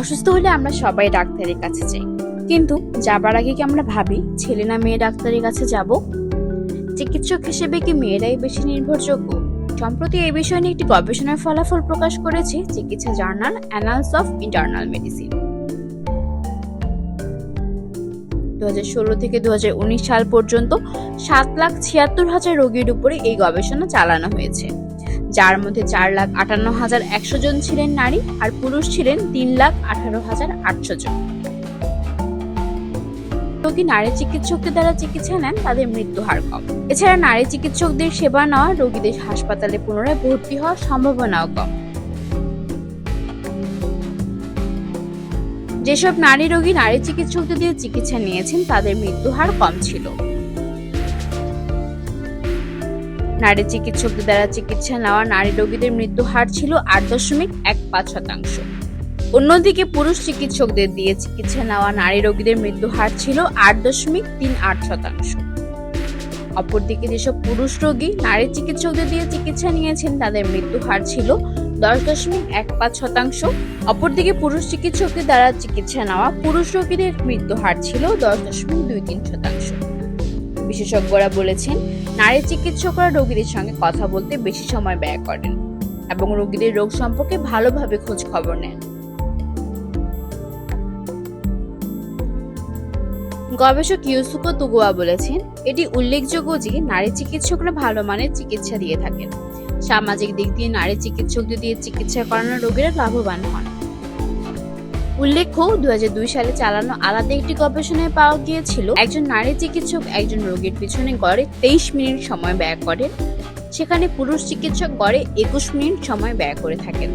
অসুস্থ হলে আমরা সবাই ডাক্তারের কাছে যাই। কিন্তু যাবার আগে কি আমরা ভাবি, ছেলে না মেয়ে ডাক্তারের কাছে যাব? চিকিৎসক হিসেবে কি মেয়েরাই বেশি নির্ভরযোগ্য? সম্প্রতি এই বিষয় নিয়ে একটি গবেষণার ফলাফল প্রকাশ করেছে চিকিৎসা journal annals of internal medicine. দু হাজার ষোলো থেকে দু হাজার উনিশ সাল পর্যন্ত সাত লাখ ছিয়াত্তর হাজার রোগীর উপরে এই গবেষণা চালানো হয়েছে। যার মধ্যে চার লাখ আটান্ন হাজার একশো জন ছিলেন নারী আর পুরুষ ছিলেন তিন লাখ আঠারো হাজার আটশো জন। রোগী নারী চিকিৎসকদের দ্বারা চিকিৎসা নেন? তাদের মৃত্যু হার কম। এছাড়া নারী চিকিৎসকদের সেবা নেওয়া রোগীদের হাসপাতালে পুনরায় ভর্তি হওয়ার সম্ভাবনাও কম। যেসব নারী রোগী নারী চিকিৎসকদের দিয়ে চিকিৎসা নিয়েছেন, তাদের মৃত্যু হার কম ছিল। নারী চিকিৎসকদের দ্বারা চিকিৎসা নেওয়া নারী রোগীদের মৃত্যু হার ছিল আট দশমিক এক পাঁচ শতাংশ। অন্যদিকে পুরুষ চিকিৎসকদের দিয়ে চিকিৎসা নেওয়া নারী রোগীদের মৃত্যু হার ছিল আট দশমিক তিন আট শতাংশ। অপরদিকে যেসব পুরুষ রোগী নারী চিকিৎসকদের দিয়ে চিকিৎসা নিয়েছেন, তাদের মৃত্যু হার ছিল দশ দশমিক এক পাঁচ শতাংশ। অপরদিকে পুরুষ চিকিৎসকদের দ্বারা চিকিৎসা নেওয়া পুরুষ রোগীদের মৃত্যু হার ছিল দশ দশমিক দুই তিন শতাংশ। বিশেষজ্ঞরা বলেছেন নারী চিকিৎসকরা রোগীদের সঙ্গে কথা বলতে বেশি সময় ব্যয় করেন এবং রোগীদের রোগ সম্পর্কে ভালোভাবে খোঁজ খবর নেন। গবেষক ইউসুফো তুগুয়া বলেছেন, এটি উল্লেখযোগ্য যে নারী চিকিৎসকরা ভালো মানের চিকিৎসা দিয়ে থাকেন। সামাজিক দিক দিয়ে নারী চিকিৎসকদের দিয়ে চিকিৎসা করানো রোগীরা লাভবান হন। উল্লেখ্য দুই হাজার দুই সালে চালানো আলাদা একটি গবেষণায় পাওয়া গিয়েছিল, একজন নারী চিকিৎসক একজন রোগীর পিছনে গড়ে তেইশ মিনিট সময় ব্যয় করেন। সেখানে পুরুষ চিকিৎসক গড়ে একুশ মিনিট সময় ব্যয় করে থাকেন।